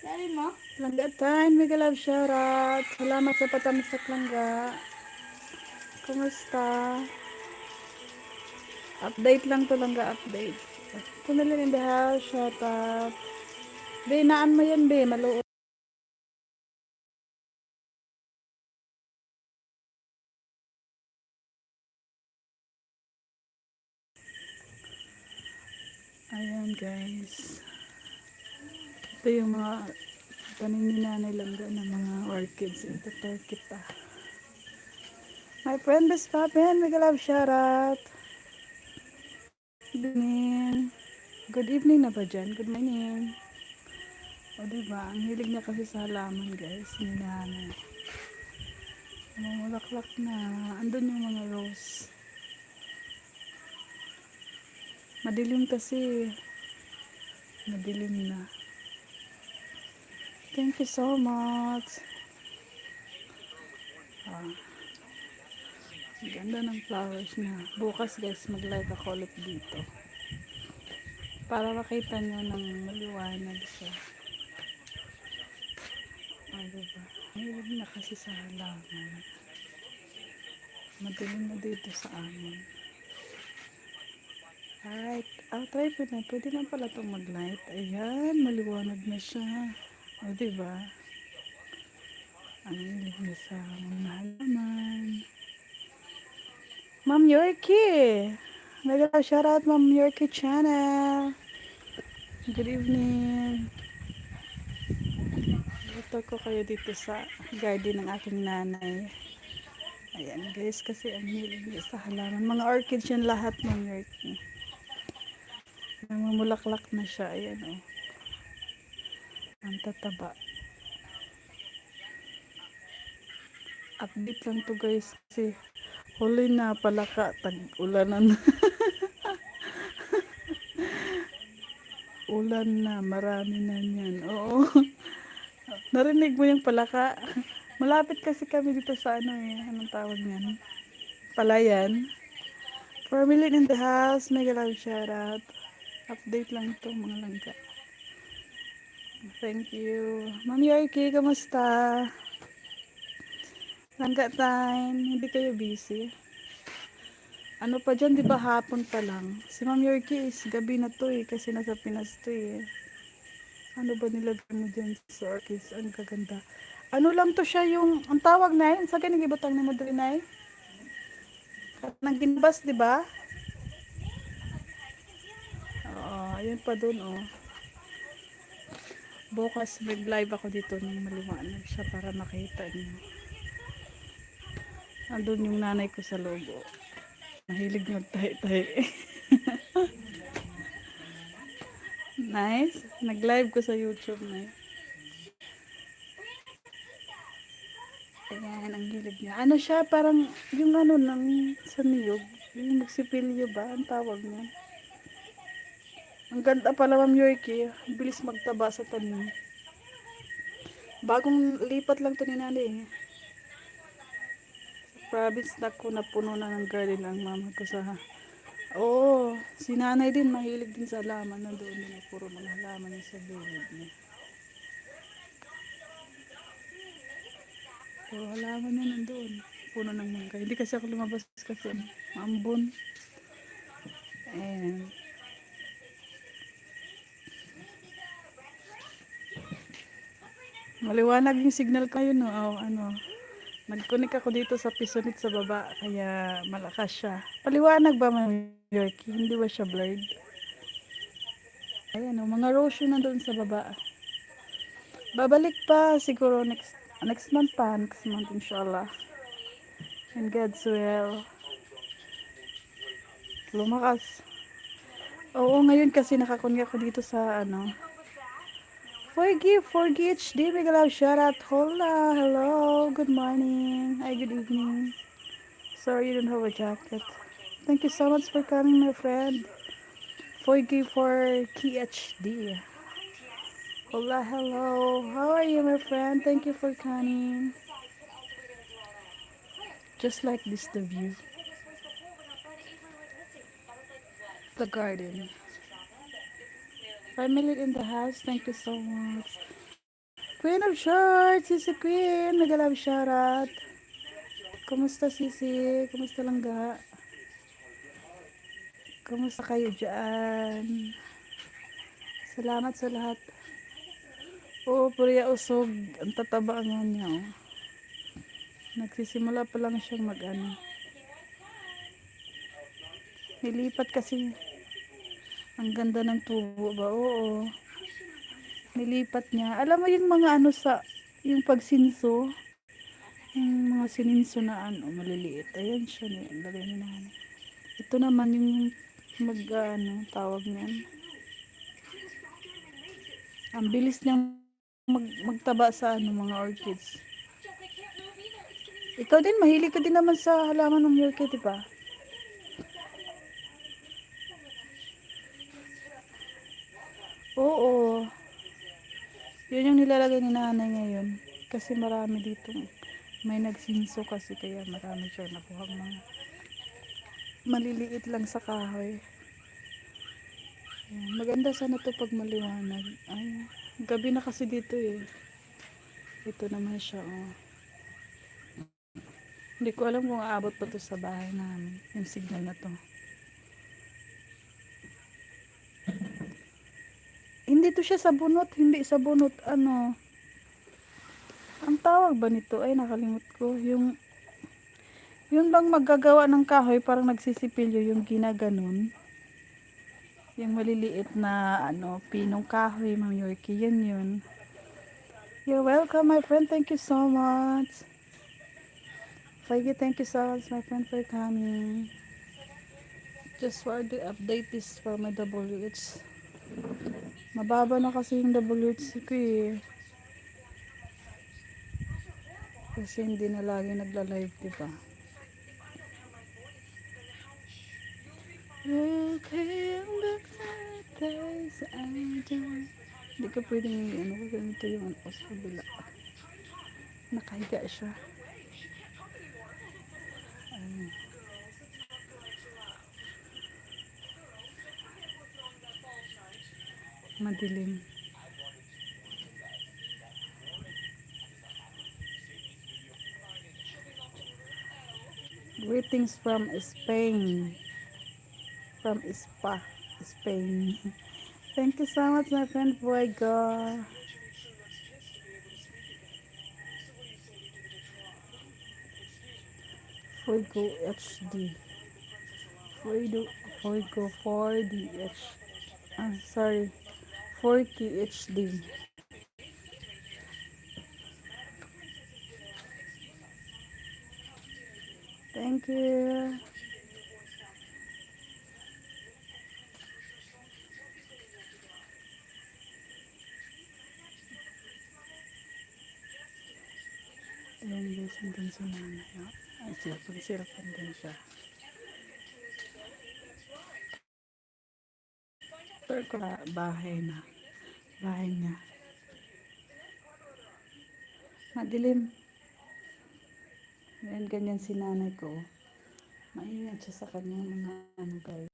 Sabi mo? Langga time, mega love shoutout. Salamat sa patamasak langga. Kumusta? Update lang to langga, update. Pumalin in the house, shoutout. Be, naan mo yan, be, maluot. Ayan guys. Ito yung mga tanim ni nanay langga ng mga orchids. Ito turkey pa. My friend Miss Papin, mega love shoutout. Good evening. Good evening na ba dyan? Good morning. O diba, ang hilig niya kasi sa halaman guys, ni nanay. Mamulaklak na. Andun yung mga rose. Madilim kasi. Madilim na. Thank you so much. Ah. Ganda ng flowers na. Bukas guys, mag-live ako ulit dito. Para makita nyo ng maliwanag siya. Ah, diba? Mahilig na kasi sa halaman. Madilim na dito sa amin. Alright. I'll try po na. Pwede na pala itong mag-light. Ayan, maliwanag na siya. O, diba? Ang na sa mga halaman. Ma'am Yorkie! Mega shoutout Ma'am Yorkie channel. Good evening. Ito ko kayo dito sa garden ng aking nanay. Ayan guys, kasi ang niya sa halaman. Mga orchids yan lahat ng Yorkie. Namumulaklak na siya. Ayan o. Oh. Ang tataba. Update lang to guys kasi huli na palaka tag-ulanan. Ulan na, marami na niyan. Oo. Narinig mo yung palaka. Malapit kasi kami dito sa ano eh. Anong tawag niyan? Palayan. Family in the house. Mega love shout out. Update lang to mga langka. Thank you. Ma'am Yorkie, kamusta? Langga time. Hindi kayo busy? Ano pa dyan, di ba hapon pa lang? Si Ma'am Yorkie is gabi na to eh, kasi nasa Pinas to eh. Ano ba nilagay mo dyan sa orchids? Ang kaganda. Ano lang to siya yung, ang tawag na yun, sa ganang ibutang ni mo dali na eh? Nang ginbas, di ba? ayun pa dun oh bukas mag live ako dito ng maliwanag siya para makita niyo andun yung nanay ko sa loob oh. mahilig magtahi-tahi nice nag live ko sa youtube na Ayan, ang hilig niya. Ano siya, parang yung ano ng sa niyog, yung magsipilyo ba, ang tawag niya. Ang ganda pala Ma'am Yorkie. Bilis magtaba sa tanim. Bagong lipat lang to ni nanay. Province na ko na puno na ng garden ang mama ko sa Oo, oh, si nanay din mahilig din sa halaman. Nandoon din puro mga halaman niya sa gilid niya. Puro halaman niya nandoon. Puno ng mangga. Hindi kasi ako lumabas kasi maambon. And Maliwanag yung signal kayo no. Oh, ano. Nag-connect ako dito sa pisonit sa baba kaya malakas siya. Paliwanag ba Ma'am Yorkie? Hindi ba siya blurred? Ayan mga rose yun nandun sa baba. Babalik pa siguro next next month pa, next month inshallah. And God's will. Lumakas. Oo, ngayon kasi nakakunya ko dito sa ano, Forgive, HD, big love shout out. Hola, hello, good morning. Hi, good evening. Sorry you don't have a jacket. Thank you so much for coming, my friend. Forgive for KHD. Hola, hello. How are you, my friend? Thank you for coming. Just like this, the view. The garden. Family in the house, thank you so much. Queen of Shorts, Sisi Queen, mega love shoutout. Kumusta Sisi? Kumusta langga? Kumusta kayo dyan? Salamat sa lahat. Oo, puriya usog. Ang tataba nga niya, oh. Nagsisimula pa lang siyang mag-ano. Nilipat kasi. Ang ganda ng tubo ba? Oo. Nilipat niya. Alam mo yung mga ano sa, yung pagsinso, yung mga sininso na ano, maliliit. Ayan siya, ni- lagay ni nanay. Ito naman yung mag, ano, tawag niyan. Ang bilis niyang mag, magtaba sa ano, mga orchids. Ikaw din, mahilig ka din naman sa halaman ng orchid, di ba? Oo. Yun yung nilalagay ni nanay ngayon. Kasi marami dito. May nagsinso kasi kaya marami siya nakuha mga maliliit lang sa kahoy. Ayan. Maganda sana to pag maliwanag. Ay, gabi na kasi dito eh. Ito naman siya oh. Hindi ko alam kung aabot pa to sa bahay namin. Yung signal na to. Hindi to siya sa bunot. Hindi sa bunot. Ano? Ang tawag ba nito? Ay, nakalimut ko. Yung yun bang maggagawa ng kahoy parang nagsisipilyo yung ginaganon. Yung maliliit na ano, pinong kahoy, Ma'am Yorkie. Yun yun. You're welcome, my friend. Thank you so much. Feige, thank you so much, my friend, for coming. Just for the update this for my WH. Mababa na kasi yung WH ko eh. Kasi hindi na lagi nagla-live, di ba? Okay, back to I do. Hindi ka pwedeng ano, ganito yung ano sa kabila. Nakahiga siya. Madilim. Greetings from Spain. From Spa, Spain. Thank you so much, my friend Fuego. Fuego HD. Fuego, Fuego 4DH. Ah, sorry. 4K HD. Thank you. Ayan guys, hanggang sa nanay. Ay, sirpan-sirpan din siya. Ko na bahay na. Bahay niya. Madilim. Ayan, ganyan si nanay ko. Maingat siya sa kanyang mga ano guys.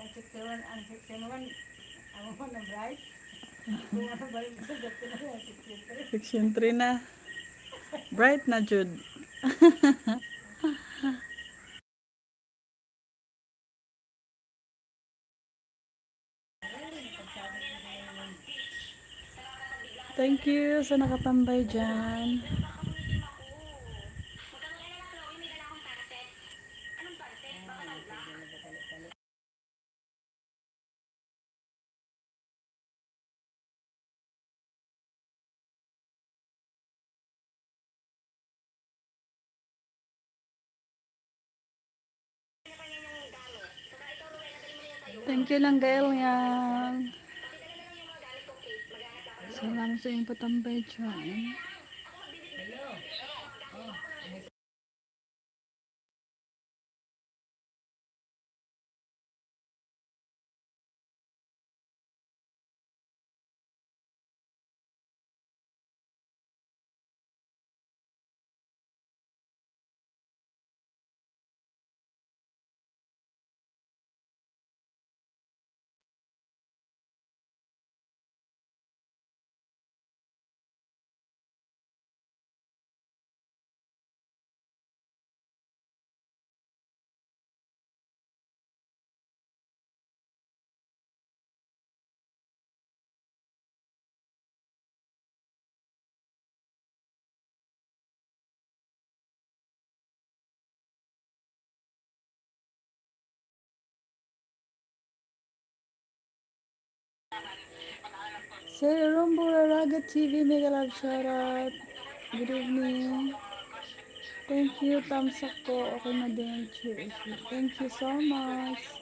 Si Queen. Section 3 na. Bright na, Jude. Thank you sa nakatambay dyan. Thank you lang, Gail yan. Salamat sa iyong patambay dyan. Sir Rumbo Raga TV, mega love shoutout. Good evening. Thank you, thumbs up po. Okay na din. Cheers. Thank you so much.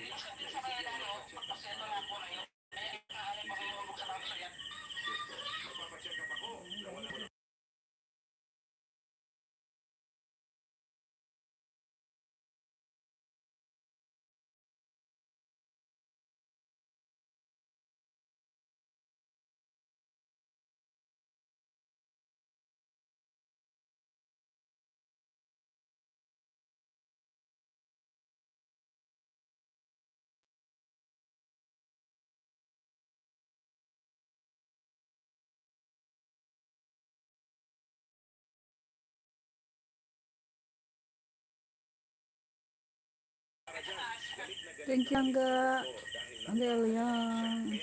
Pagpasyento na po kayo. Kaya, kaalam pa kayo magbuksa tapos ayan. Magpapacheck Thank you, Angga. Angga Eliang.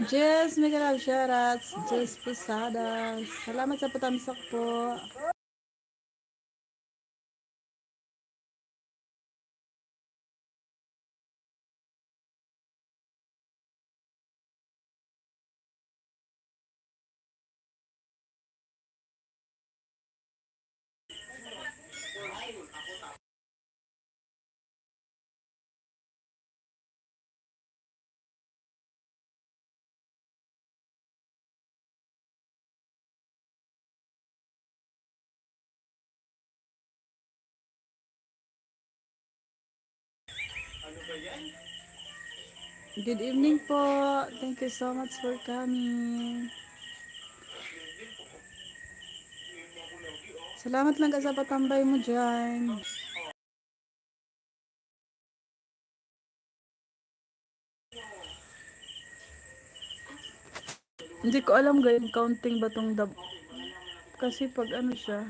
Sir Jess, love shoutouts. Jess Posadas. Salamat sa patamsak po. Good evening po. Thank you so much for coming. Salamat lang ka sa patambay mo dyan. Hindi ko alam ganyan counting ba tong dab. Kasi pag ano siya,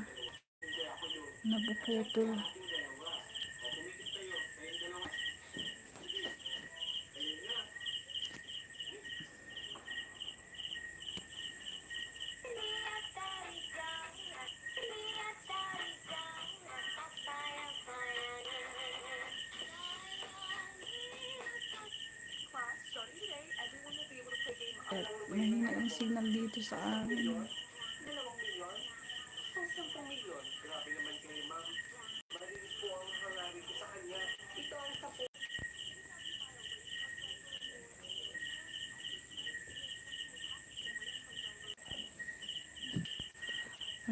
napuputol. At yung signal dito sa amin.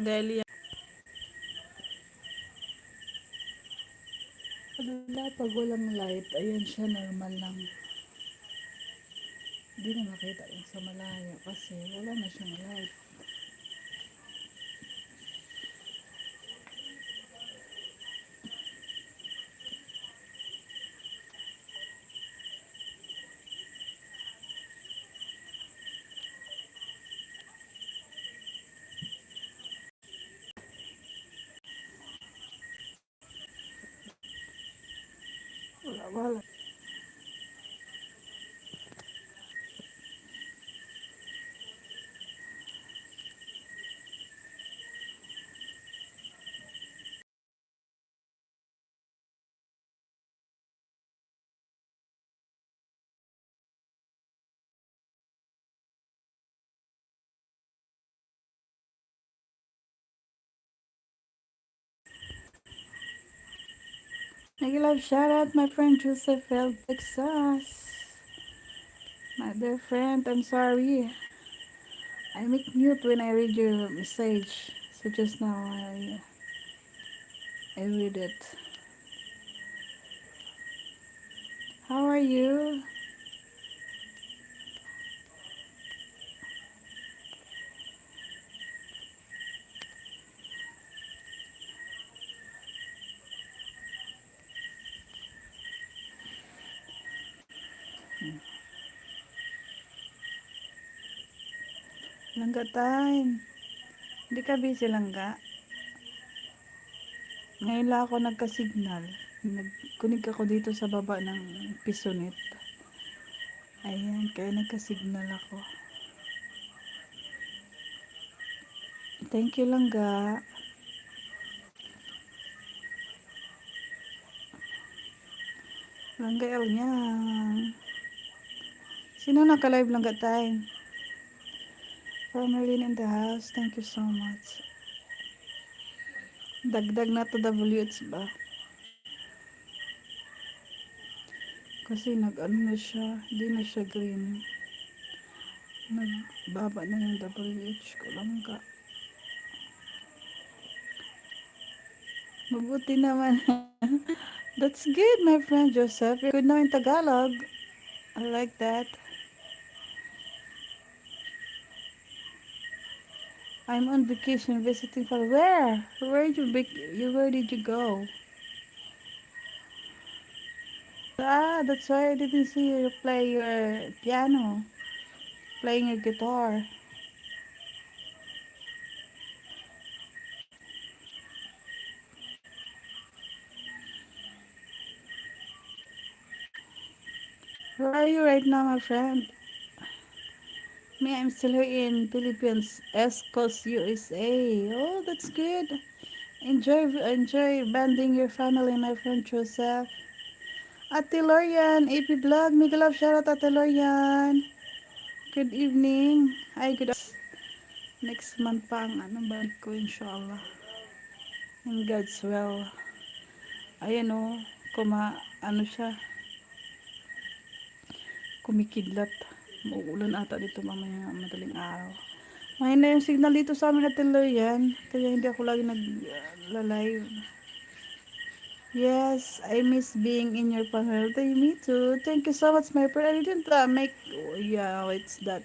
Delia. Wala, pag walang light, ayan siya, normal lang. Hindi na makita yung sa malayo kasi wala na siyang light. Wala, wala. Make a love shout out my friend Joseph L. Texas. My dear friend, I'm sorry. I make mute when I read your message. So just now I I read it. How are you? Langga time. Hindi ka busy langga. Ngayon lang ako nagka-signal. Nagkunig ako dito sa baba ng pisonit. Ayan, kaya nagka-signal ako. Thank you langga. Langga El niya. Sino naka-live langga time? Formerly in the house. Thank you so much. Dagdag na to WH ba? Kasi nag-ano na siya, hindi na siya green. Nagbaba na yung WH ko lang ka. Mabuti naman. That's good, my friend Joseph. You could know in Tagalog. I like that. I'm on vacation visiting for where? Where did you, where did you go? Ah, that's why I didn't see you play your piano, playing your guitar. Where are you right now, my friend? Me, I'm still here in Philippines, East Coast, USA. Oh, that's good. Enjoy, enjoy banding your family, my friend Joseph. Ate Lorian, AP Vlog, mega love shoutout Ate Lorian. Good evening. Ay, good Next month pa ang ano ba ko, inshallah. In God's will. Ayan o, kuma, ano siya, kumikidlat. Mauulan ata dito mamaya madaling araw. Mahina yung signal dito sa amin na yan. Kaya hindi ako lagi nag-live. Yes, I miss being in your panel. Thank me too. Thank you so much, my friend. I didn't uh, make. oh, yeah, it's that.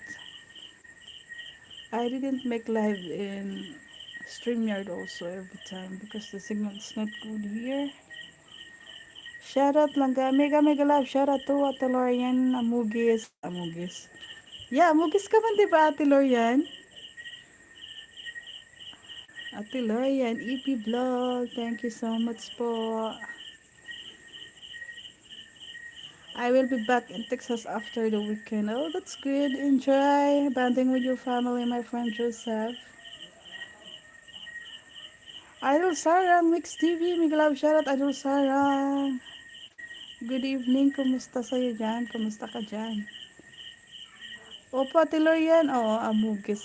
I didn't make live in StreamYard also every time because the signal is not good here. Shout out lang ka. Mega mega love. Shout out to Ate Lorian Amugis. Amugis. Yeah, Amugis ka man, di ba, Ate Lorian? Ate Lorian, EP Vlog. Thank you so much po. I will be back in Texas after the weekend. Oh, that's good. Enjoy banding with your family, my friend Joseph. Idol Sarah, Mix TV, Miguel Love, shoutout Idol Sarah. Good evening, kumusta sa'yo dyan? Kumusta ka dyan? Opo, Ate Lorian. Oo, amugis